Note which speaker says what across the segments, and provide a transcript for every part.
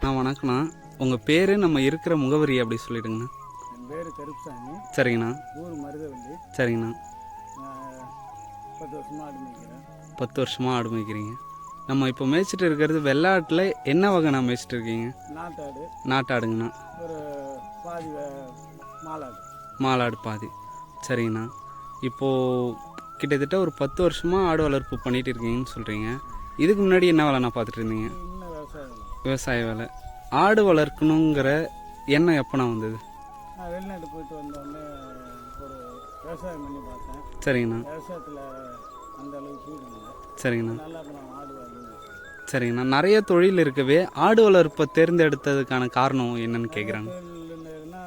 Speaker 1: நான் வணக்கண்ணா உங்கள் பேர் நம்ம இருக்கிற முகவரி அப்படி சொல்லிடுங்கண்ணா.
Speaker 2: என் பேர் கருப்புசாமி.
Speaker 1: சரிங்கண்ணா.
Speaker 2: ஊர் மருதவள்ளி
Speaker 1: சரிங்கண்ணா.
Speaker 2: நான் பத்து வருஷமாக ஆடு மேய்க்கிறேன்.
Speaker 1: பத்து வருஷமாக ஆடு மேய்க்கிறீங்க. நம்ம இப்போ மேய்ச்சிட்டு இருக்கிறது வெள்ளாட்டில் என்ன வகைண்ணா மேய்ச்சிட்டு இருக்கீங்க
Speaker 2: நாட்டாடு.
Speaker 1: நாட்டாடுங்கண்ணா.
Speaker 2: ஒரு பாதி வே- மாலாடு.
Speaker 1: மாலாடு பாதி. சரிங்கண்ணா. இப்போது கிட்டத்தட்ட ஒரு பத்து வருஷமாக ஆடு வளர்ப்பு பண்ணிட்டு இருக்கீங்கன்னு சொல்கிறீங்க இதுக்கு முன்னாடி என்ன வேலைண்ணா பார்த்துட்டு இருந்தீங்க. விவசாய வேலை. ஆடு வளர்க்கணுங்கிற எண்ணம் எப்போண்ணா வந்தது?
Speaker 2: நான் வெளிநாட்டு போயிட்டு வந்தோடனே ஒரு விவசாயம் பண்ணி பார்த்தேன்.
Speaker 1: சரிங்கண்ணா.
Speaker 2: விவசாயத்தில் அந்த அளவுக்கு இல்லை.
Speaker 1: சரிங்கண்ணா.
Speaker 2: நல்லா அப்புறம் ஆடு வாங்கி
Speaker 1: சரிங்கண்ணா. நிறைய தொழில் இருக்கவே ஆடு வளர்ப்பை தேர்ந்தெடுத்ததுக்கான காரணம் என்னன்னு கேட்குறாங்க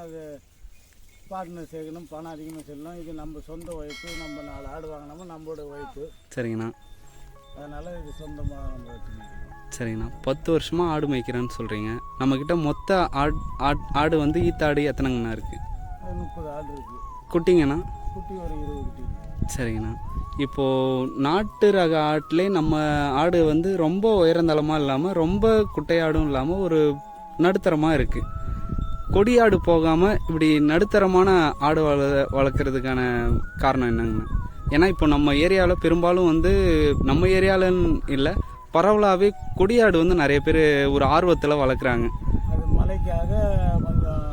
Speaker 2: அது பார்ட்னர் சேர்க்கணும் பணம் அதிகமாக செல்லணும் இது நம்ம சொந்த உழைப்பு. நம்ம நாலு ஆடு வாங்கினோமோ நம்மளோட உழைப்பு.
Speaker 1: சரிங்கண்ணா.
Speaker 2: அதனால் இது சொந்தமாக நம்ம வச்சுக்கணும்
Speaker 1: சரிங்கண்ணா. பத்து வருஷமாக ஆடு மேய்க்கிறேன்னு சொல்கிறீங்க நம்மக்கிட்ட மொத்த ஆட் ஆட் ஆடு வந்து ஈத்தாடு எத்தனைங்கண்ணா இருக்குது
Speaker 2: முப்பது ஆடு இருக்குது
Speaker 1: குட்டிங்கண்ணா?
Speaker 2: குட்டி ஒரு இருபது குட்டி.
Speaker 1: சரிங்கண்ணா. இப்போது நாட்டு ரக ஆட்டிலே நம்ம ஆடு வந்து ரொம்ப உயரந்தளமாக இல்லாமல் ரொம்ப குட்டையாடும் இல்லாமல் ஒரு நடுத்தரமாக இருக்குது கொடியாடு போகாமல் இப்படி நடுத்தரமான ஆடு வள வளர்க்குறதுக்கான காரணம் என்னங்கண்ணா? ஏன்னா இப்போ நம்ம ஏரியாவில் பெரும்பாலும் வந்து நம்ம ஏரியாலன்னு இல்லை பரவலாகவே கொடியாடு வந்து நிறைய பேர் ஒரு ஆர்வத்தில் வளர்க்குறாங்க.
Speaker 2: அது மலைக்காக கொஞ்சம்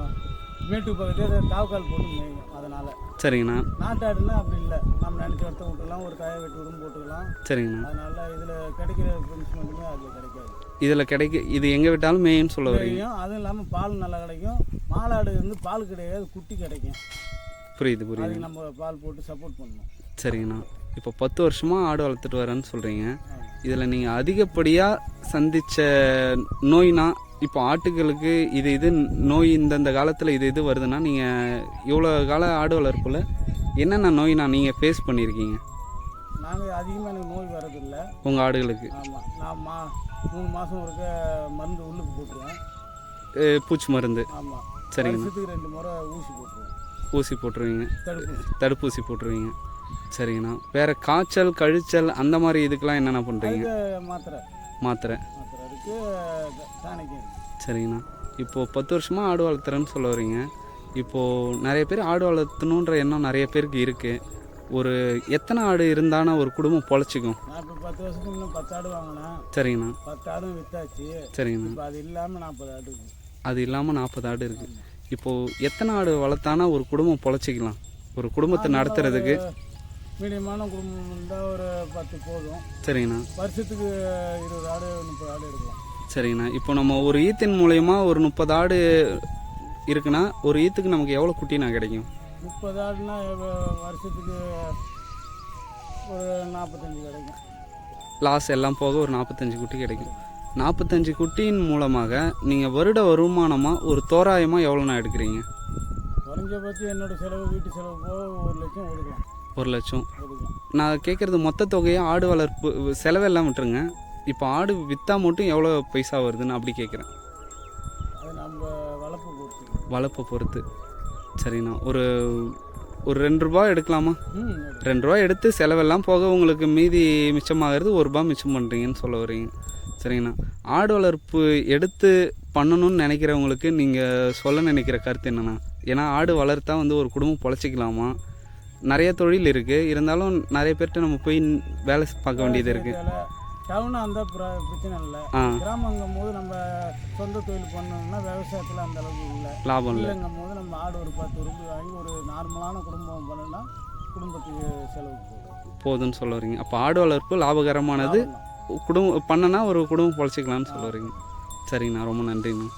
Speaker 2: மேட்டு பக்கத்தில் தாவக்கால் போட்டு அதனால்.
Speaker 1: சரிங்கண்ணா.
Speaker 2: நாட்டாடுனா அப்படி இல்லை. நம்ம நினச்ச இடத்த விட்டுக்கலாம் ஒரு காய வெட்டி போட்டுக்கலாம்.
Speaker 1: சரிங்கண்ணா.
Speaker 2: அதனால் இதில் கிடைக்கிற ஃப்ரெண்ட்ஸ் மட்டுமே அதில் கிடைக்காது.
Speaker 1: இதில் கிடைக்க இது எங்கே விட்டாலும் மேயின்னு சொல்ல வரீங்க.
Speaker 2: அதுவும் இல்லாமல் பால் நல்லா கிடைக்கும். மாலாடு வந்து பால் கிடையாது குட்டி கிடைக்கும்.
Speaker 1: புரியுது புரியுது
Speaker 2: நம்ம பால் போட்டு சப்போர்ட் பண்ணணும்.
Speaker 1: சரிங்கண்ணா. இப்போ பத்து வருஷமாக ஆடு வளர்த்துட்டு வரேன்னு சொல்கிறீங்க இதில் நீங்கள் அதிகப்படியாக சந்தித்த நோய்னா இப்போ ஆட்டுகளுக்கு இது இது நோய் இந்தந்த காலத்தில் இது இது வருதுன்னா நீங்கள் இவ்வளோ கால ஆடு வளர்ப்பில் என்னென்ன நோய்னா நீங்கள் ஃபேஸ் பண்ணியிருக்கீங்க?
Speaker 2: நாங்கள் அதிகமாக எனக்கு நோய் வர்றதில்லை.
Speaker 1: உங்கள் ஆடுகளுக்கு.
Speaker 2: ஆமாம் நான் மா மூணு மாதம் இருக்க மருந்து உள்ளுக்கு போட்டுருவேன்.
Speaker 1: பூச்சி மருந்து.
Speaker 2: ஆமாம்
Speaker 1: சரிங்கண்ணா.
Speaker 2: வருஷத்துக்கு ரெண்டு முறை ஊசி போட்டுருவேன்.
Speaker 1: ஊசி போட்டுருவீங்க.
Speaker 2: தடுப்பூசி.
Speaker 1: தடுப்பூசி போட்டுருவீங்க. சரிங்கண்ணா. வேறு காய்ச்சல் கழிச்சல் அந்த மாதிரி இதுக்கெல்லாம் என்னென்ன பண்ணுறீங்க
Speaker 2: மாத்திரை.
Speaker 1: மாத்திரை. சரிங்கண்ணா. இப்போது பத்து வருஷமாக ஆடு வளர்த்துறேன்னு சொல்ல வரீங்க. இப்போது நிறைய பேர் ஆடு வளர்த்தணுன்ற எண்ணம் நிறைய பேருக்கு இருக்குது ஒரு எத்தனை ஆடு இருந்தானா ஒரு குடும்பம் பொழைச்சிக்கும்.
Speaker 2: பத்து வருஷத்துக்கு இன்னும் பத்து ஆடு வாங்கினேன்.
Speaker 1: சரிங்கண்ணா.
Speaker 2: பத்து ஆடும் வித்தாச்சு.
Speaker 1: சரிங்கண்ணா.
Speaker 2: அது இல்லாமல் நாற்பது ஆடு
Speaker 1: அது இல்லாமல் நாற்பது ஆடு இருக்குது இப்போது எத்தனை ஆடு வளர்த்தானா ஒரு குடும்பம் பொழைச்சிக்கலாம். ஒரு குடும்பத்தை நடத்துறதுக்கு
Speaker 2: மீடியமான குடும்பம் இருந்தால் ஒரு பத்து போதும்.
Speaker 1: சரிங்கண்ணா.
Speaker 2: வருஷத்துக்கு இருபது ஆடு முப்பது ஆடு எடுக்கலாம்.
Speaker 1: சரிங்கண்ணா. இப்போ நம்ம ஒரு ஈத்தின் மூலயமா ஒரு முப்பது ஆடு இருக்குன்னா ஒரு ஈத்துக்கு நமக்கு எவ்வளோ குட்டினா கிடைக்கும்?
Speaker 2: முப்பது ஆடுனா வருஷத்துக்கு ஒரு நாற்பத்தஞ்சு கிடைக்கும்.
Speaker 1: லாஸ் எல்லாம் போக ஒரு நாற்பத்தஞ்சு குட்டி கிடைக்கும். நாற்பத்தஞ்சு குட்டியின் மூலமாக நீங்கள் வருட வருமானமாக ஒரு தோராயமாக எவ்வளோண்ணா எடுக்கிறீங்க?
Speaker 2: குறைஞ்சபட்சம் என்னோட செலவு வீட்டு செலவு போக ஒரு லட்சம் ஒதுக்கலாம்.
Speaker 1: ஒரு லட்சம். நான் கேட்குறது மொத்த தொகையை ஆடு வளர்ப்பு செலவெல்லாம் விட்டுருங்க. இப்போ ஆடு விற்றா மட்டும் எவ்வளோ பைசா வருதுன்னு அப்படி கேட்குறேன்
Speaker 2: வளர்ப்பு பொறுத்து.
Speaker 1: சரிண்ணா. ஒரு ஒரு ரெண்டு ரூபா எடுக்கலாம். ரெண்டு ரூபா எடுத்து செலவெல்லாம் போக உங்களுக்கு மீதி மிச்சமாகிறது ஒரு ரூபா மிச்சம் பண்ணுறீங்கன்னு சொல்ல வரீங்க. சரிங்கண்ணா. ஆடு வளர்ப்பு எடுத்து பண்ணணும்னு நினைக்கிறவங்களுக்கு நீங்கள் சொல்ல நினைக்கிற கருத்து என்னென்னா ஏன்னா ஆடு வளர்த்தா வந்து ஒரு குடும்பம் பொழைச்சிக்கலாமா? நிறைய தொழில் இருக்குது இருந்தாலும் நிறைய பேர்கிட்ட நம்ம போய் வேலை பார்க்க வேண்டியது இருக்குது
Speaker 2: டவுனாக இருந்தால் பிரச்சனை இல்லை. கிராமங்கும் போது நம்ம சொந்த தொழில் பண்ணோம்னா விவசாயத்தில் அந்த அளவுக்கு இல்லை.
Speaker 1: லாபம் இல்லை.
Speaker 2: இல்லைங்கும் போது நம்ம ஆடு ஒரு பத்து ரூபாய் வாங்கி ஒரு நார்மலான குடும்பம் பண்ணோம்னா குடும்பத்துக்கு செலவு
Speaker 1: போதுன்னு சொல்ல வரீங்க. அப்போ ஆடு வளர்ப்பு லாபகரமானது குடும்பம் பண்ணனா ஒரு குடும்பம் பொழைச்சிக்கலாம்னு சொல்ல வரீங்க. சரிங்கண்ணா. ரொம்ப நன்றிங்கண்ணா.